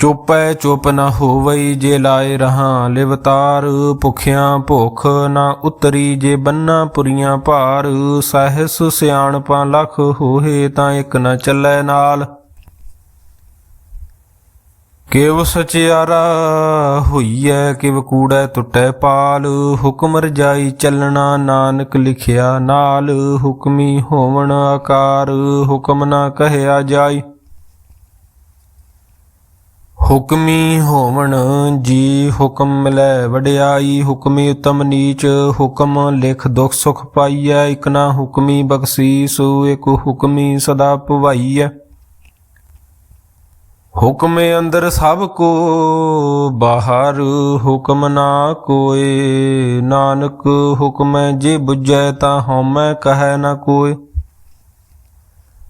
ਚੁੱਪੈ ਚੁੱਪ ਨਾ ਹੋਵਈ ਜੇ ਲਾਏ ਰਹਾ, ਲਿਵਤਾਰ ਭੁਖਿਆਂ ਭੁਖ ਨਾ ਉਤਰੀ ਜੇ ਬੰਨਾ ਪੁਰੀਆਂ ਭਾਰ, ਸਹਿਸ ਸਿਆਣਪਾਂ ਲਖ ਹੋਏ ਤਾਂ ਇੱਕ ਨਾ ਚੱਲੈ ਨਾਲ। ਕਿਵ ਸਚਿਆਰਾ ਹੋਈਐ, ਕਿਵ ਕੂੜੈ ਟੁੱਟੈ ਪਾਲ, ਹੁਕਮ ਰਜਾਈ ਚੱਲਣਾ ਨਾਨਕ ਲਿਖਿਆ ਨਾਲ, ਹੁਕਮੀ ਹੋਵਣ ਆਕਾਰ, ਹੁਕਮ ਨਾ ਕਹਿਆ ਜਾਈ। ਹੁਕਮੀ ਹੋਵਣ ਜੀ ਹੁਕਮ ਮਿਲੈ ਵਡਿਆਈ, ਹੁਕਮੀ ਉਤਮ ਨੀਚ, ਹੁਕਮ ਲਿਖ ਦੁਖ ਸੁਖ ਪਾਈਐ, ਇਕ ਨਾ ਹੁਕਮੀ ਬਖਸ਼ੀਸ, ਇਕ ਹੁਕਮੀ ਸਦਾ ਭਵਾਈਐ। ਹੁਕਮੇ ਅੰਦਰ ਸਭ ਕੋ ਬਾਹਰ, ਹੁਕਮ ਨਾ ਕੋਏ। ਨਾਨਕ ਹੁਕਮੈ ਜੇ ਬੁਝੈ ਤਾਂ ਹਉਮੈ ਕਹੈ ਨਾ ਕੋਏ।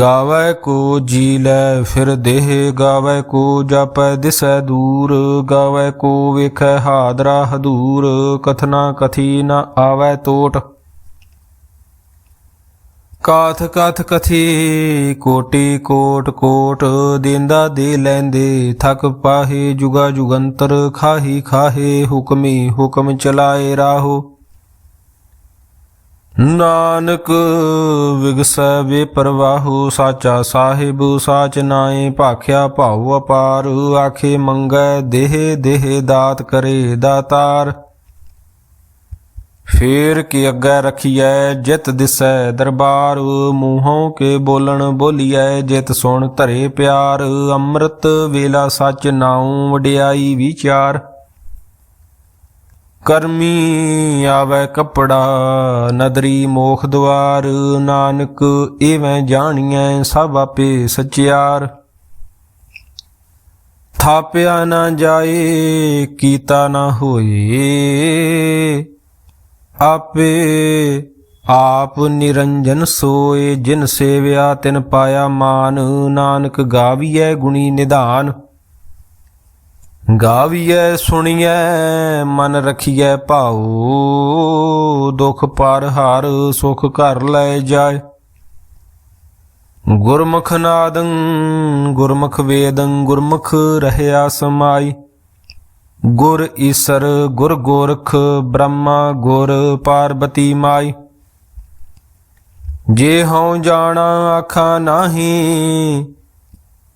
ਗਾਵੈ ਕੋ ਜੀ ਲੈ ਫਿਰ ਦੇਹ, ਗਾਵੈ ਕੋ ਜਪੈ ਦਿਸੈ ਦੂਰ, ਗਾਵੇ ਕੋ ਵੇਖੈ ਹਾਦਰਾ ਹਦੂਰ, ਕਥਨਾ ਕਥੀ ਨ ਆਵੈ ਤੋਟ। ਕਾਥ ਕਥ ਕਥੀ, ਕੋਟੀ ਕੋਟ ਕੋਟ, ਦੇਂਦਾ ਦੇ ਲੈਂਦੇ, ਥਕ ਪਾਹੇ ਜੁਗਾ ਜੁਗੰਤਰ, ਖਾਹੀ ਖਾਹੇ ਹੁਕਮੀ ਹੁਕਮ ਚਲਾਏ ਰਾਹੋ। ਨਾਨਕ, ਵਿਗਸੈ ਵੇ ਪ੍ਰਵਾਹੂ ਸਾਚਾ ਸਾਹਿਬ, ਸਾਚ ਨਾਏ, ਭਾਖਿਆ ਭਾਉ ਅਪਾਰ, ਆਖੇ ਮੰਗੈ, ਦੇਹ ਦੇਹ ਦਾਤ ਕਰੇ ਦਾਤਾਰ। ਫੇਰ ਕੀ ਅੱਗੇ ਰਖੀਐ, ਜਿਤ ਦਿਸੈ ਦਰਬਾਰ, ਮੂੰਹੋਂ ਕੇ ਬੋਲਣ ਬੋਲੀਐ, ਜਿਤ ਸੁਣ ਧਰੇ ਪਿਆਰ, ਅੰਮ੍ਰਿਤ ਵੇਲਾ ਸੱਚ ਨਾਉ ਵਡਿਆਈ ਵਿਚਾਰ। ਕਰਮੀ ਆਵੇ ਕਪੜਾ, ਨਦਰੀ ਮੋਖ ਦੁਆਰ ਨਾਨਕ ਏਵੇਂ ਜਾਣੀਐ ਸਭ ਆਪੇ ਸਚਿਆਰ। ਥਾਪਿਆ ਨਾ ਜਾਏ, ਕੀਤਾ ਨਾ ਹੋਏ, ਆਪੇ ਆਪ ਨਿਰੰਜਨ ਸੋਏ, ਜਿਨ ਸੇਵਿਆ ਤਿਨ ਪਾਇਆ ਮਾਨ, ਨਾਨਕ ਗਾਵੀਐ ਗੁਣੀ ਨਿਧਾਨ। ਗਾਵੀਐ, ਸੁਣੀਐ, ਮਨ ਰਖੀਐ ਭਾਉ। ਦੁਖ ਪਰ ਹਰ, ਸੁਖ ਘਰ ਲੈ ਜਾਏ। ਗੁਰਮੁਖ ਨਾਦੰ, ਗੁਰਮੁਖ ਵੇਦੰ, ਗੁਰਮੁਖ ਰਹਿਆ ਸਮਾਈ। ਗੁਰ ਈਸਰ, ਗੁਰ ਗੋਰਖ, ਬ੍ਰਹਮਾ, ਗੁਰ ਪਾਰਬਤੀ ਮਾਈ। ਜੇ ਹਉ ਜਾਣਾ, ਆਖਾਂ ਨਾਹੀ।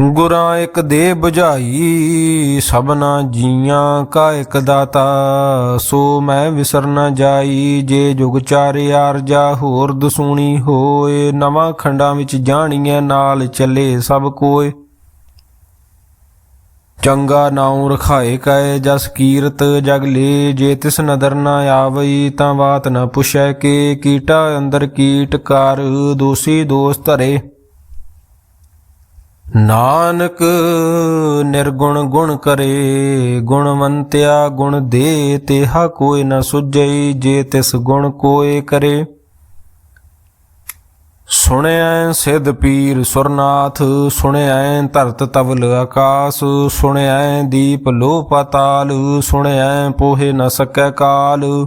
ਗੁਰਾਂ ਇੱਕ ਦੇ 부ਝਾਈ ਸਭਨਾ ਜੀਆਂ ਕਾ ਇੱਕ ਦਾਤਾ। ਸੋ ਮੈਂ ਵਿਸਰ ਨਾ ਜਾਈ, ਜੇ ਜੁਗ ਚਾਰੇ ਆਰਜਾ ਹੋਰ ਦਸੂਣੀ ਹੋਏ। ਨਵਾਂ ਖੰਡਾਂ ਵਿੱਚ ਜਾਣੀਐ, ਨਾਲ ਚੱਲੇ ਸਭ ਕੋਏ। ਚੰਗਾ ਨਾਉ ਰਖਾਏ ਕੈ ਜਸ ਕੀਰਤ ਜਗ ਲੇ। ਜੇ ਤਿਸ ਨਦਰ ਨਾ ਆਵਈ, ਤਾਂ ਬਾਤ ਨਾ ਪੁੱਛੈ ਕੇ। ਕੀਟਾ ਅੰਦਰ ਕੀਟ ਕਰ, ਦੋਸੀ ਦੋਸ ਧਰੇ। ਨਾਨਕ ਨਿਰਗੁਣ ਗੁਣ ਕਰੇ, ਗੁਣਵੰਤਿਆ ਗੁਣ ਦੇ ਤੇਹਾ ਕੋਈ ਨ ਸੁਝਈ, ਜੇ ਤਿਸ ਗੁਣ ਕੋਏ ਕਰੇ। ਸੁਣਿਐ ਸਿਧ ਪੀਰ ਸੁਰਨਾਥ, ਸੁਣਿਐ ਧਰਤ ਤਵਲ ਆਕਾਸ, ਸੁਣਿਐ ਦੀਪ ਲੋ ਪਤਾਲ ਸੁਣਿਐ ਪੋਹੇ ਨ ਸਕੈ ਕਾਲ।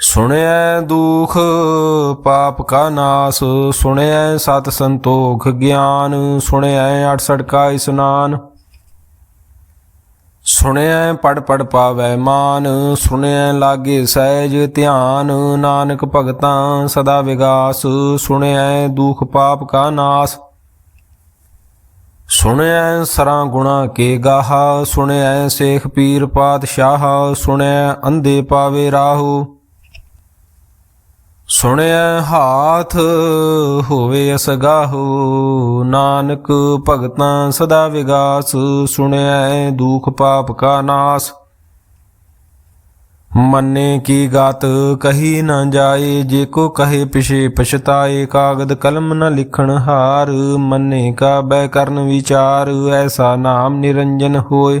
ਸੁਣਿਐ ਦੁਖ, ਪਾਪ ਕਾ ਨਾਸ, ਸੁਣਿਐ ਸਤ ਸੰਤੋਖ ਗਿਆਨ, ਸੁਣਿਐ 68 ਕਾ ਇਸਨਾਨ। ਸੁਣਿਐ ਪੜ ਪੜ ਪਾਵੈ ਮਾਨ, ਸੁਣਿਐ ਲਾਗੇ ਸਹਿਜ ਧਿਆਨ, ਨਾਨਕ ਭਗਤਾਂ ਸਦਾ ਵਿਗਾਸ, ਸੁਣਿਐ ਦੁਖ, ਪਾਪ ਕਾ ਨਾਸ। ਸੁਣਿਐ ਸਰਾਂ ਗੁਣਾ ਕੇ ਗਾਹਾ, ਸੁਣਿਐ ਸੇਖ ਪੀਰ ਪਾਤਸ਼ਾਹ, ਸੁਣਿਐ ਅੰਧੇ ਪਾਵੇ ਰਾਹੂ। ਸੁਣਿਆ ਹਾਥ ਹੋਵੇ ਅਸਗਾਹੋ ਨਾਨਕ ਭਗਤਾਂ ਸਦਾ ਵਿਗਾਸ, ਸੁਣਿਆ ਦੁਖ ਪਾਪ ਕਾ ਨਾਸ। ਮੰਨੇ ਕੀ ਗਾਤ ਕਹੀ ਨਾ ਜਾਏ, ਜੇ ਕੋ ਕਹੇ ਪਿਛੇ ਪਛਤਾਏ, ਕਾਗਦ ਕਲਮ ਨ ਲਿਖਣ ਹਾਰ, ਮੰਨੇ ਕਾ ਬੈ ਕਰਨ ਵਿਚਾਰ, ਐਸਾ ਨਾਮ ਨਿਰੰਜਨ ਹੋਏ।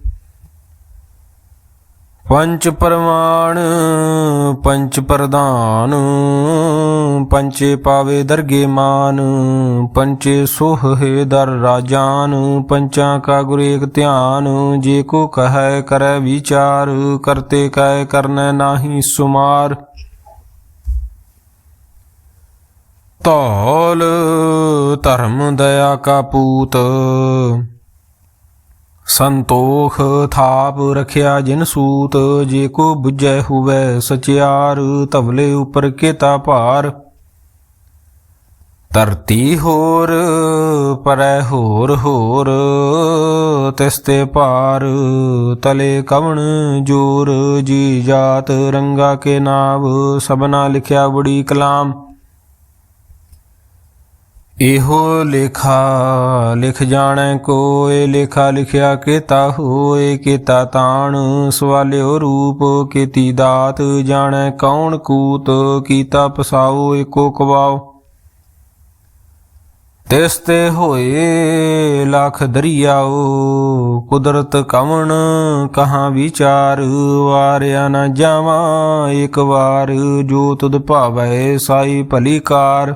ਪੰਚ ਪਰਮਾਨ ਪੰਚ ਪ੍ਰਧਾਨ, ਪੰਚੇ ਪਾਵੇ ਦਰਗੇ ਮਾਨ, ਪੰਚੇ ਸੋਹੇ ਦਰ ਰਾਜਾਨ, ਪੰਚਾਂ ਕਾ ਗੁਰ ਏਕ ਧਿਆਨ, ਜੇ ਕੋ ਕਹੈ ਕਰੈ ਵਿਚਾਰ, ਕਰਤੇ ਕੈ ਕਰਨੈ ਨਾਹੀ ਸੁਮਾਰ। ਧੌਲ ਧਰਮ ਦਇਆ ਕਾ ਪੂਤ ਸੰਤੋਖ ਥਾਪ ਰਖਿਆ ਜਿਨ ਸੂਤ, ਜੇ ਕੋ ਬੁਝੈ ਹੁਵੈ ਸਚਿਆਰ ਤਵਲੇ ਉਪਰ ਕੇਤਾ ਭਾਰ। ਧਰਤੀ ਹੋਰ, ਪਰੈ ਹੋਰ ਹੋਰ, ਤਿਸ ਤੇ ਭਾਰ। ਤਲੇ ਕਵਣ ਜੋਰ, ਜੀ ਜਾਤ ਰੰਗਾ ਕੇ ਨਾਮ ਸਭਨਾ ਲਿਖਿਆ ਬੜੀ ਕਲਾਮ। ਇਹੋ ਲੇਖਾ ਲਿਖ ਜਾਣੈ ਕੋਏ ਲੇਖਾ ਲਿਖਿਆ ਕੀਤਾ ਹੋਏ ਕੀਤਾ ਤਾਣ ਸਵਾਲਿਓ ਰੂਪ, ਕੀਤੀ ਦਾਤ ਜਾਣੈ ਕੌਣ ਕੂਤ, ਕੀਤਾ ਪਸਾਓ ਏਕੋ ਕਵਾਓ ਤਿਸ ਤੇ ਹੋਏ ਲੱਖ ਦਰਿਆਓ ਕੁਦਰਤ ਕਵਣ ਕਹਾ ਵਿਚਾਰ, ਵਾਰਿਆ ਨਾ ਜਾਵਾਂ ਇੱਕ ਵਾਰ, ਜੋ ਤੁਧ ਭਾਵੈ ਸਾਈ ਭਲੀ ਕਾਰ।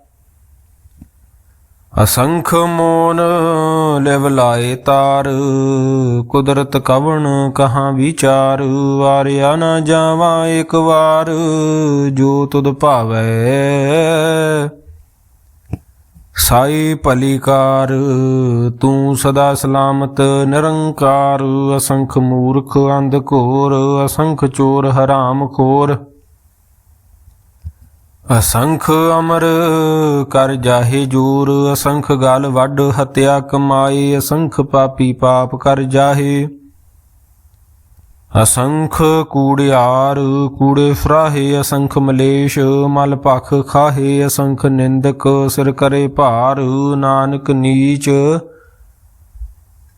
ਅਸੰਖ ਮੋਨ ਲਿਵ ਲਾਏ ਤਾਰ, ਕੁਦਰਤ ਕਵਣ ਕਹਾਂ ਵਿਚਾਰ ਵਾਰਿਆ ਨਾ ਜਾਵਾਂ ਇੱਕ ਵਾਰ, ਜੋ ਤੁਧ ਭਾਵੈ। ਸਾਈ ਭਲੀਕਾਰ ਤੂੰ ਸਦਾ ਸਲਾਮਤ ਨਿਰੰਕਾਰ, ਅਸੰਖ ਮੂਰਖ ਅੰਧ ਘੋਰ, ਅਸੰਖ ਚੋਰ ਹਰਾਮ ਖੋਰ। ਅਸੰਖ ਅਮਰ ਕਰ ਜਾਹੇ ਜੂਰ, ਅਸੰਖ ਗਲ ਵੱਡ ਹਤਿਆ ਕਮਾਏ, ਅਸੰਖ ਪਾਪੀ ਪਾਪ ਕਰ ਜਾਹੇ। ਅਸੰਖ ਕੂੜਿਆਰ ਕੂੜੇ ਫਰਾਹੇ, ਅਸੰਖ ਮਲੇਸ਼, ਮਲ ਪਖ ਖਾਹੇ, ਅਸੰਖ ਨਿੰਦਕ ਸਿਰ ਕਰੇ ਭਾਰ, ਨਾਨਕ ਨੀਚ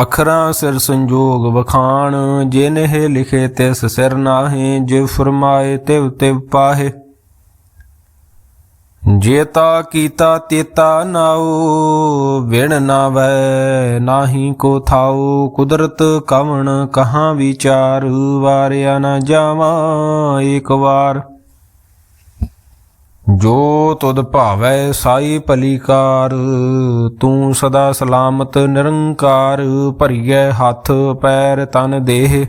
ਅਖਰਾਂ ਸਿਰ ਸੰਜੋਗ ਵਖਾਣ ਜਿਨਹਿ ਲਿਖੇ ਤਿਸ ਸਿਰ ਨਾਹੀ, ਜਿਵ ਫਰਮਾਏ ਤਿਵ ਤਿਵ ਪਾਹੇ। ਜੇਤਾ ਕੀਤਾ ਤੇਤਾ ਨਾਉ ਵਿਣ ਨਾ ਵੈ ਨਾਹੀ ਕੋ ਥਾਉ। ਕੁਦਰਤ ਕਵਣ ਕਹਾਂ ਵਿਚਾਰ, ਵਾਰਿਆ ਨਾ ਜਾਵਾਂ ਇੱਕ ਵਾਰ। ਜੋ ਤੁਧ ਭਾਵੈ ਸਾਈ ਭਲੀਕਾਰ ਤੂੰ ਸਦਾ ਸਲਾਮਤ ਨਿਰੰਕਾਰ, ਭਰੀਐ ਹੱਥ ਪੈਰ ਤਨ ਦੇਹ।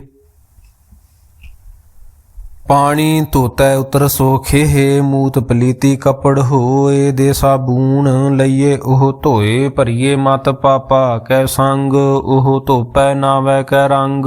ਪਾਣੀ ਧੋਤੈ ਉਤਰ ਸੋਖੇ ਮੂਤ ਪਲੀਤੀ ਕਪੜ ਹੋਏ ਦੇ ਸਾਬੂਨ, ਲਈਏ ਉਹ ਧੋਏ, ਭਰੀਏ ਮਤ ਪਾਪਾ ਕੈ ਸੰਗ, ਉਹ ਧੋਪੈ ਨਾਵੈ ਕੈ ਰੰਗ।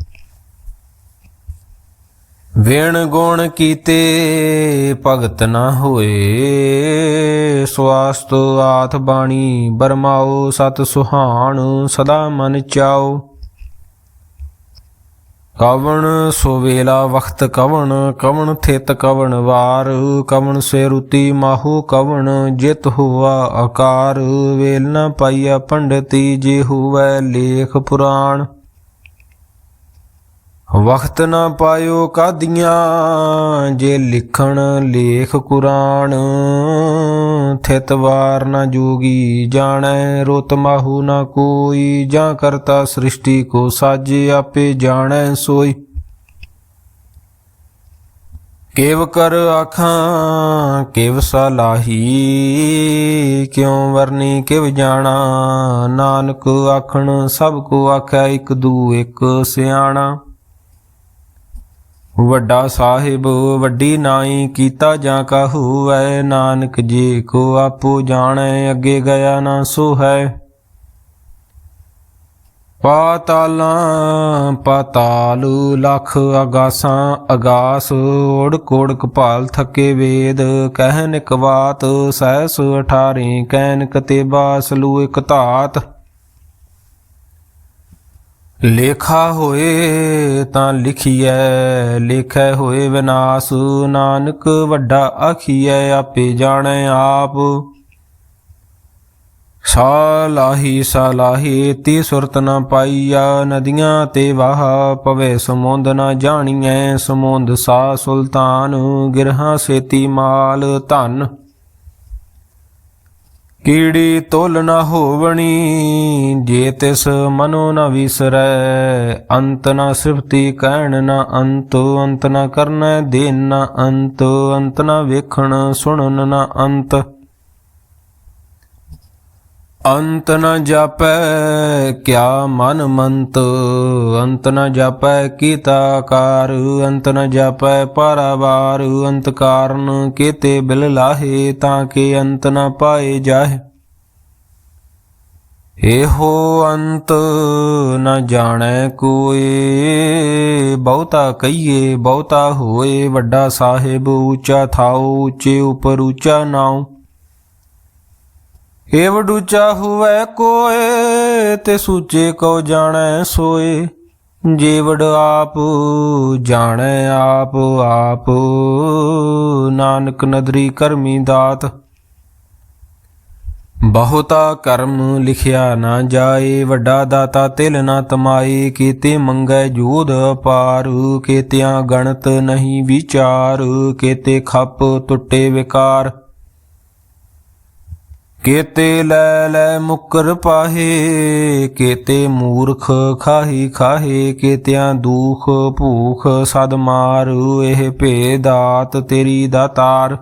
ਵੇਣ ਗੁਣ ਕੀਤੇ ਭਗਤ ਨਾ ਹੋਏ। ਸਵਾਸਤ ਆਥ ਬਾਣੀ ਬਰਮਾਓ, ਸਤ ਸੁਹਾਣ, ਸਦਾ ਮਨ ਚਾਓ। ਕਵਣ ਸੋਵੇਲਾ ਵਖਤ ਕਵਣ ਕਵਣ ਥਿਤ ਕਵਣ ਵਾਰ। ਕਵਣ ਸੇ ਰੁਤੀ ਮਾਹੂ ਕਵਣ, ਜਿਤ ਹੁਆ ਆਕਾਰ ਵੇਲ ਨ ਪਾਈਆ ਪੰਡਤੀ, ਜੇ ਹੁਵੈ ਲੇਖ ਪੁਰਾਣ। ਵਖਤ ਨਾ ਪਾਇਓ ਕਾਦੀਆਂ, ਜੇ ਲਿਖਣ ਲੇਖ ਕੁਰਾਨ। ਥਿਤ ਵਾਰ ਨਾ ਜੋਗੀ ਜਾਣੈ, ਰੁਤ ਮਾਹੂ ਨਾ ਕੋਈ। ਜਾਂ ਕਰਤਾ ਸ੍ਰਿਸ਼ਟੀ ਕੋ ਸਾਜੇ ਆਪੇ ਜਾਣੈ ਸੋਈ। ਕੇਵ ਕਰ ਆਖਾਂ, ਕੇਵ ਸਲਾਹੀ ਕਿਉ ਵਰਨੀ ਕਿਵ ਜਾਣਾ? ਨਾਨਕ ਆਖਣ ਸਭ ਕੋ ਆਖੈ ਇਕ ਦੂ ਇਕ ਸਿਆਣਾ। ਵੱਡਾ ਸਾਹਿਬ, ਵੱਡੀ ਨਾਈ ਕੀਤਾ ਜਾਂ ਕਾਹੂ ਐ? ਨਾਨਕ ਜੀ ਕੋ ਆਪੋ ਜਾਣੈ, ਅੱਗੇ ਗਿਆ ਨਾ ਸੋ ਹੈ ਪਾਤਾਲਾਂ, ਪਾਤਾਲੂ ਲਖ ਅਗਾਸਾਂ, ਅਗਾਸ ਓੜ ਕੋੜ ਕਪਾਲ ਥੱਕੇ ਵੇਦ। ਕਹਿਨ ਇਕ ਬਾਤ ਸਹਿਸ ਅਠਾਰੇ ਕਹਿਨ ਕਤੇਬਾ ਸਲੂ ਇਕ ਧਾਤ। ਲੇਖਾ ਹੋਏ ਤਾਂ ਲਿਖੀਐ, ਲੇਖੈ ਹੋਏ ਵਿਨਾਸ਼, ਨਾਨਕ ਵੱਡਾ ਆਖੀਐ, ਆਪੇ ਜਾਣੈ ਆਪ। ਸਾਲਾਹੀ ਸਾਲਾਹੀ, ਤੀ ਸੁਰਤ ਨ ਪਾਈਆ, ਨਦੀਆਂ ਤੇ ਵਾਹ ਪਵੇ ਸਮੁੰਦ ਨ ਜਾਣੀਐ, ਸਮੁੰਦ ਸਾ ਸੁਲਤਾਨ, ਗਿਰਹਾ ਸੇਤੀ ਮਾਲ ਧਨ। ਕੀੜੀ ਤੋਲ ਨ ਹੋਵਣੀ, ਜੇ ਤਿਸ ਮਨੋ ਨ ਵਿਸਰੈ, ਅੰਤ ਨ ਸਿਫਤੀ ਕਹਿਣ ਨ ਅੰਤ ਅੰਤ ਨ ਕਰਨੈ ਦੇਨ ਨ ਅੰਤ ਅੰਤ ਨ ਵੇਖਣ ਸੁਣਨ ਨ ਅੰਤ। ਅੰਤ ਨ ਜਾਪੈ ਕਿਆ ਮਨ ਮੰਤ, ਅੰਤ ਨ ਜਾਪੈ ਕੀਤਾ ਕਾਰ, ਅੰਤ ਨ ਜਾਪੈ ਪਰਵਾਰ, ਅੰਤ ਕਾਰਨ ਕੀਤੇ ਬਿਲ ਲਾਹੇ ਤਾਂ ਕਿ ਅੰਤ ਨ ਪਾਏ ਜਾਹੇ। ਇਹੋ ਅੰਤ ਨ ਜਾਣੈ ਕੋਏ, ਬਹੁਤਾ ਕਹੀਏ, ਬਹੁਤਾ ਹੋਏ, ਵੱਡਾ ਸਾਹਿਬ ਉੱਚਾ ਥਾਉ, ਉੱਚੇ ਉਪਰ ਉੱਚਾ ਨਾਉ। ਏਵ ਡੂਚਾ ਹੁਵੈ ਕੋਏ, ਤੇ ਸੂਚੇ ਕੋ ਜਾਣੈ ਸੋਏ। ਜੀਵੜ ਆਪ ਜਾਣੈ ਆਪ ਆਪ ਨਾਨਕ ਨਦਰੀ ਕਰਮੀ ਦਾਤ। ਬਹੁਤਾ ਕਰਮ ਲਿਖਿਆ ਨਾ ਜਾਏ, ਵੱਡਾ ਦਾਤਾ ਤਿਲ ਨਾ ਤਮਾਏ, ਕੀਤੇ ਮੰਗੈ ਜੋਧ ਅਪਾਰ, ਕੀਤਿਆਂ ਗਣਤ ਨਹੀਂ ਵਿਚਾਰ, ਕੀਤੇ ਖੱਪ ਟੁੱਟੇ ਵਿਕਾਰ। ਕੇਤੇ ਲੈ ਲੈ ਮੁਕਰ ਪਾਹੇ, ਕੇਤੇ ਮੂਰਖ ਖਾਹੀ ਖਾਹੇ, ਕੇਤਿਆਂ ਦੂਖ ਭੂਖ ਸਦ ਮਾਰ, ਇਹ ਭੇਦਾਤ ਤੇਰੀ ਦਾਤਾਰ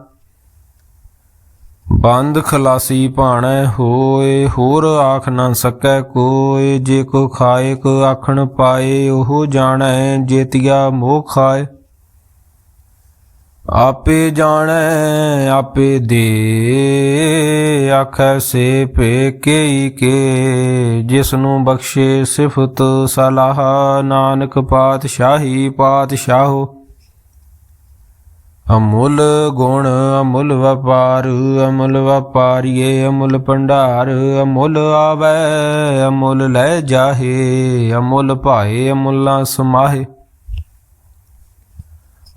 ਬੰਦ ਖਲਾਸੀ ਭਾਣੈ ਹੋਏ, ਹੋਰ ਆਖ ਨਾ ਸਕੈ ਕੋਏ, ਜੇ ਕੋ ਖਾਏ, ਕੋ ਆਖਣ ਪਾਏ, ਉਹ ਜਾਣੈ, ਜੇਤੀਆ ਮੋਹ ਖਾਏ। ਆਪੇ ਜਾਣੈ, ਆਪੇ ਦੇ। ਆਖੈ ਸੇ ਭੇਕੇ ਕੇ। ਜਿਸ ਨੂੰ ਬਖਸ਼ੇ ਸਿਫਤ ਸਲਾਹ, ਨਾਨਕ ਪਾਤਸ਼ਾਹੀ ਪਾਤਸ਼ਾਹੋ। ਅਮੁੱਲ ਗੁਣ, ਅਮੁੱਲ ਵਪਾਰ, ਅਮੁੱਲ ਵਪਾਰੀਏ, ਅਮੁੱਲ ਭੰਡਾਰ। ਅਮੁੱਲ ਆਵੈ, ਅਮੁੱਲ ਲੈ ਜਾਹੇ। ਅਮੁੱਲ ਭਾਏ, ਅਮੁੱਲਾ ਸਮਾਹੇ।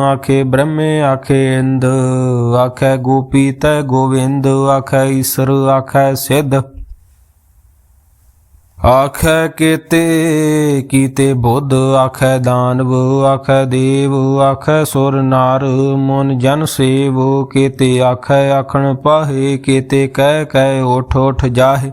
ਆਖੇ, ਬ੍ਰਹਮੇ ਆਖੇ, ਇੰਦ ਆਖੈ, ਗੋਪੀ ਤੈ ਗੋਵਿੰਦ ਆਖੈ, ਈਸਰ ਆਖੈ, ਸਿੱਧ ਆਖੈ, ਕੀਤੇ ਕੀਤੇ ਬੁੱਧ ਆਖੈ, ਦਾਨਵ ਆਖੈ, ਦੇਵ ਆਖੈ, ਸੁਰ ਨਾਰ ਮਨ ਜਨ ਸੇਵ, ਕੀਤੇ ਆਖੈ, ਆਖਣ ਪਾਹੇ, ਕੀਤੇ ਕਹਿ ਕਹਿ, ਉਠ ਉਠ ਜਾਹੇ।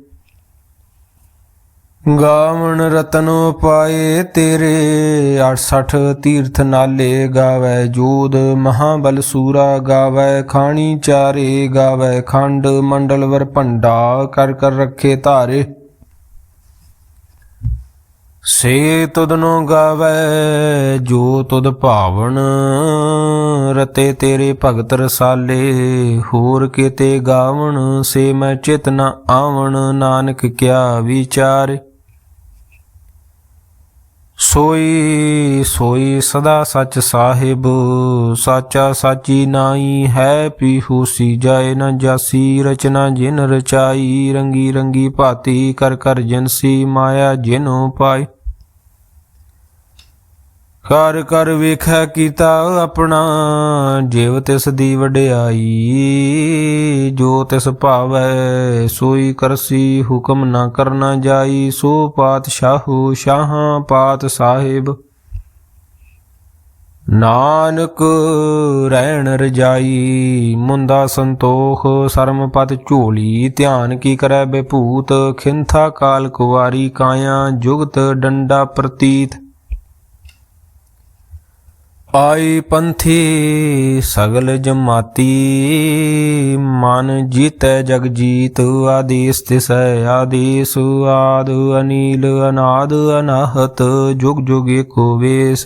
ਗਾਵਣ ਰਤਨ ਪਾਏ ਤੇਰੇ 68 ਤੀਰਥ ਨਾਲੇ ਗਾਵੇ ਜੋਦ ਮਹਾਬਲ ਸੂਰਾ ਗਾਵੇ ਖਾਣੀ ਚਾਰੇ, ਗਾਵੇ ਖੰਡ ਮੰਡਲ ਵਰ ਭੰਡਾ, ਕਰ ਕਰ ਰੱਖੇ ਧਾਰੇ। ਸੇ ਤੁਧਨੋ ਗਾਵੇ, ਜੋ ਤੁਦ ਭਾਵਨ, ਰਤੇ ਤੇਰੇ ਭਗਤ ਰਸਾਲੇ, ਹੋਰ ਕਿਤੇ ਗਾਵਣ, ਸੇ ਮੈਂ ਚਿਤ ਨ ਆਵਣ, ਨਾਨਕ ਕਿਆ ਵਿਚਾਰੇ। ਸੋਈ ਸੋਈ ਸਦਾ ਸੱਚ ਸਾਹਿਬ, ਸਾਚਾ ਸਾਚੀ ਨਾਈ ਹੈ ਪੀਹੂਸੀ ਜਾਏ ਨ ਜਾਸੀ, ਰਚਨਾ ਜਿਨ ਰਚਾਈ, ਰੰਗੀ ਰੰਗੀ ਭਾਤੀ ਕਰ ਕਰ ਜਨਸੀ ਮਾਇਆ ਜਿਨੋ ਪਾਈ। ਕਰ ਕਰ ਵੇਖੈ ਕੀਤਾ ਆਪਣਾ, ਜਿਵ ਤਿਸ ਦੀ ਵਡਿਆਈ, ਜੋ ਤਿਸ ਭਾਵੈ ਸੋਈ ਕਰਸੀ, ਹੁਕਮ ਨਾ ਕਰਨਾ ਜਾਈ, ਸੋ ਪਾਤਸ਼ਾਹੂ ਸ਼ਾਹਾਂ ਪਾਤ ਸਾਹਿਬ। ਨਾਨਕ ਰਹਿਣ ਰਜਾਈ, ਮੁੰਦਾ ਸੰਤੋਖ, ਸਰਮ ਪਤ ਝੋਲੀ, ਧਿਆਨ ਕੀ ਕਰੈ ਬੇਭੂਤ, ਖਿੰਥਾ ਕਾਲ ਕੁਵਾਰੀ ਕਾਇਆ, ਜੁਗਤ ਡੰਡਾ ਪ੍ਰਤੀਤ। ਆਈ ਪੰਥੀ ਸਗਲ ਜਮਾਤੀ, ਮਨ ਜੀਤੈ ਜਗ ਜੀਤ, ਆਦੇਸ ਤਿਸੈ ਆਦੇਸ, ਆਦ ਅਨੀਲ ਅਨਾਦ ਅਨਾਹਤ, ਜੁਗ ਜੁਗ ਏਕੋ ਵੇਸ।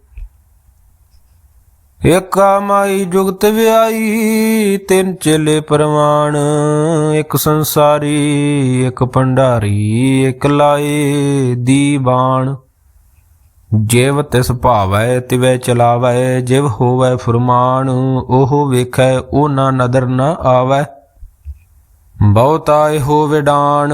ਏਕਾ ਮਾਈ ਜੁਗਤ ਵਿਆਈ, ਤਿੰਨ ਚੇਲੇ ਪ੍ਰਮਾਣ ਇੱਕ ਸੰਸਾਰੀ, ਇੱਕ ਭੰਡਾਰੀ, ਇੱਕ ਲਾਏ ਦੀਵਾਨ ਜਿਵ ਤਿਸ ਭਾਵੈ, ਤਿਵੈ ਚਲਾਵੈ, ਜਿਵ ਹੋਵੈ ਫਰਮਾਨ, ਉਹ ਵੇਖੈ ਉਹ ਨਾ ਨਦਰ ਨਾ ਆਵੈ। ਬਹੁਤਾ ਇਹੋ ਵਿਡਾਣ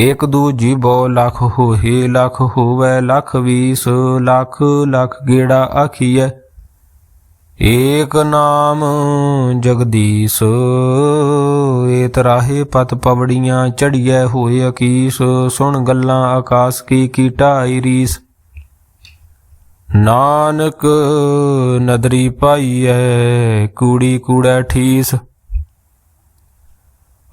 ਇਕ ਦੂ ਜੀਬੋ ਲਖ ਹੋਏ ਲਖ ਹੋਵੇ, ਲਖ ਵੀਸ, ਲਖ ਲਖ ਗੇੜਾ ਆਖੀਐ। ਏਕ ਨਾਮ ਜਗਦੀਸ਼, ਏਤ ਰਾਹੇ ਪਤ ਪਵੜੀਆਂ ਚੜੀਐ, ਹੋਏ ਅਕੀਸ, ਸੁਣ ਗੱਲਾਂ ਆਕਾਸ ਕੀ ਕੀ ਢਾਈ ਰੀਸ। ਨਾਨਕ ਨਦਰੀ ਪਾਈਐ, ਕੂੜੀ ਕੂੜਾ ਠੀਸ।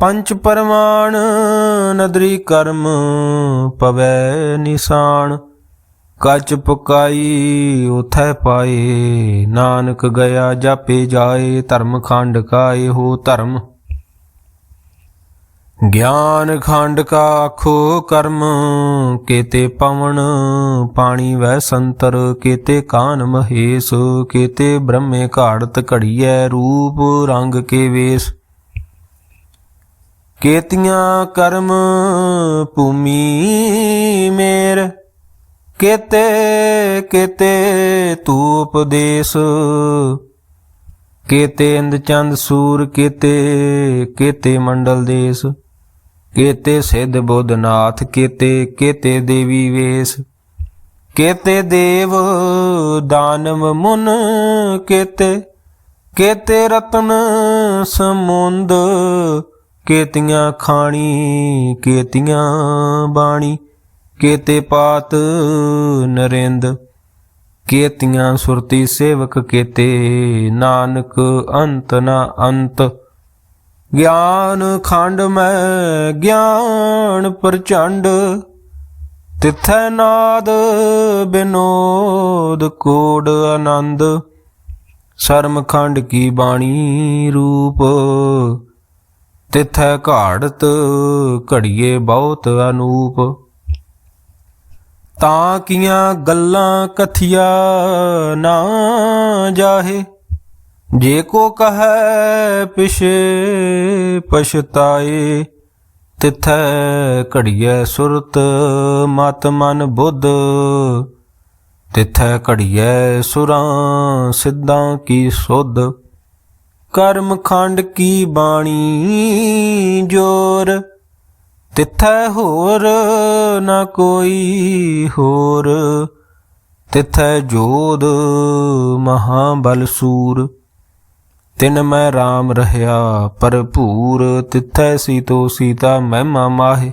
ਪੰਚ ਪਰਮਾਨ ਨਦਰੀ ਕਰਮ ਪਵੈ ਨਿਸ਼ਾਨ। ਕਚ ਪਕਾਈ ਉਥੈ ਪਾਏ, ਨਾਨਕ ਗਿਆ ਜਾਪੇ ਜਾਏ, ਧਰਮ ਖੰਡ ਕਾਏ ਹੋ ਧਰਮ। ਗਿਆਨ ਖੰਡ ਕਾ ਆਖੋ ਕਰਮ, ਕੇਤੇ ਪਵਨ ਪਾਣੀ ਵੈ ਸੰਤਰ, ਕੇਤੇ ਕਾਨ ਮਹੇਸ਼, ਕੇਤੇ ਬ੍ਰਹਮੇ ਘਾੜਤ ਘੜੀਐ ਰੂਪ ਰੰਗ ਕੇ ਵੇਸ। ਕੇਤੀਆਂ ਕਰਮ ਭੂਮੀ ਮੇਰ, ਕੇਤੇ ਕੇਤੇ ਤੂ ਉਪਦੇਸ। ਕੇਤੇ ਇੰਦ ਚੰਦ ਸੂਰ, ਕੇਤੇ ਕੇਤੇ ਮੰਡਲ ਦੇਸ। ਕੇਤੇ ਸਿੱਧ ਬੁੱਧਨਾਥ ਕੇਤੇ ਕੇਤੇ ਦੇਵੀ ਵੇਸ। ਕੇਤੇ ਦੇਵ ਦਾਨਵ ਮੁਨ, ਕੇਤੇ ਕੇਤੇ ਰਤਨ ਸਮੁੰਦ। ਕੇਤੀਆਂ ਖਾਣੀ, ਕੇਤੀਆਂ ਬਾਣੀ, ਕੇਤੇ ਪਾਤ ਨਰਿੰਦ, ਕੇਤੀਆਂ ਸੁਰਤੀ ਸੇਵਕ ਕੇਤੇ ਨਾਨਕ ਅੰਤ ਨਾ ਅੰਤ। ਗਿਆਨ ਖੰਡ ਮੈਂ ਗਿਆਨ ਪ੍ਰਚੰਡ, ਤਿਥੈ ਨਾਦ ਬਿਨੋਦ ਕੋਡ ਆਨੰਦ। ਸ਼ਰਮ ਖੰਡ ਕੀ ਬਾਣੀ ਰੂਪ ਤਿਥੈ ਘਾੜਤ ਘੜੀਏ ਬਹੁਤ ਅਨੂਪ। ਤਾਂ ਕੀਆਂ ਗੱਲਾਂ ਕਥਿਆ ਨਾ ਜਾਹੇ, ਜੇ ਕੋ ਕਹੈ ਪਿਛੇ ਪਛਤਾਏ, ਤਿਥੈ ਘੜੀਐ ਸੁਰਤ ਮਤ ਮਨ ਬੁੱਧ। ਤਿਥੈ ਘੜੀਐ ਸੁਰਾਂ ਸਿੱਧਾਂ ਕੀ ਸੁਧ। ਕਰਮ ਖੰਡ ਕੀ ਬਾਣੀ ਜੋਰ? ਤਿਥੈ ਹੋਰ ਨਾ ਕੋਈ ਹੋਰ। ਤਿਥੈ ਜੋਧ ਮਹਾਬਲ ਸੂਰ। ਤਿਨ ਮੈਂ RAM ਰਹਿਆ ਭਰਪੂਰ। ਤਿਥੈ ਸੀਤੋ ਸੀਤਾ ਮਹਿਮਾ ਮਾਹੇ।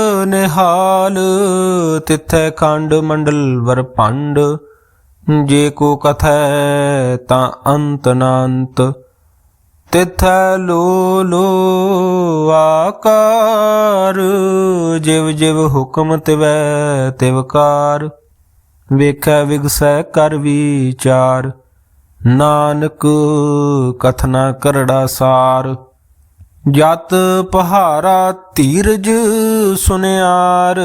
ਨਿਹਾਲ, ਤਿਥੈ ਖੰਡ ਮੰਡਲ ਵਰ ਜੇ ਕੋ ਕਥੈ ਤਾਂ ਅੰਤ ਨਾੰਤ। ਤਿਥੈ ਲੋ ਲੋ ਆਕਾਰ, ਜਿਵ ਜਿਵ ਹੁਕਮ ਤਿਵੈ ਤਿਵਕਾਰ ਵੇਖੈ ਵਿਗਸੈ ਕਰ ਵਿਚਾਰ, ਨਾਨਕ ਕਥਨਾ ਕਰੜਾ ਸਾਰ। ਜਤ ਪਹਾਰਾ ਧੀਰਜ ਸੁਨਿਆਰ,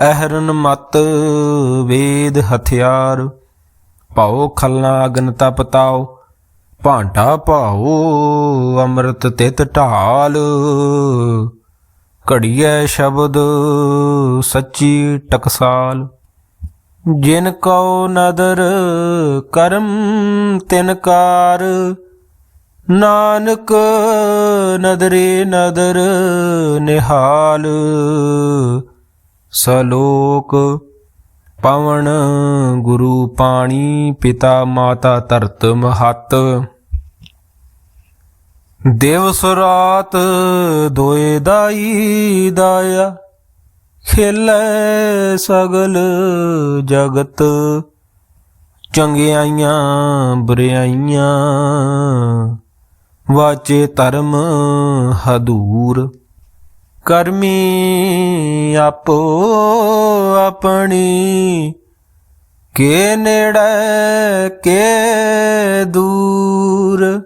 ਅਹਰਨ ਮਤ ਵੇਦ ਹਥਿਆਰ। ਭਾਉ ਖਲਨਾ ਅਗਨ ਤਪ ਤਾਉ, ਭਾਂਡਾ ਭਾਉ ਅੰਮ੍ਰਿਤ ਤਿਤ ਢਾਲ। ਘੜੀਐ ਸ਼ਬਦ ਸੱਚੀ ਟਕਸਾਲ। ਜਿਨ ਕਉ ਨਦਰ ਕਰਮ ਤਿਨਕਾਰ ਕਾਰ ਨਾਨਕ ਨਦਰੇ ਨਦਰ ਨਿਹਾਲ, ਸਲੋਕ ਪਵਨ ਗੁਰੂ ਪਾਣੀ ਪਿਤਾ ਮਾਤਾ ਧਰਤ ਮਹਤ। ਦਿਵਸ ਰਾਤ ਦੋਏ ਦਾਈ ਦਾਇਆ, ਖੇਲੇ ਸਗਲ ਜਗਤ। ਚੰਗਿਆਈਆਂ ਬੁਰਿਆਈਆਂ ਵਾਚੇ ਧਰਮ ਹਦੂਰ। ਕਰਮੀ ਆਪੋ ਆਪਣੀ, ਕੇ ਨੇੜੇ, ਕੇ ਦੂਰ।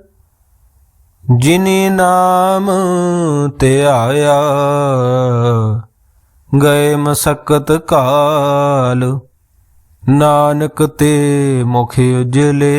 ਜਿਨੀ ਨਾਮ ਤੇ ਆਇਆ, ਗਏ ਮਸਕਤ ਕਾਲ। ਨਾਨਕ ਤੇ ਮੁਖ ਉਜਲੇ।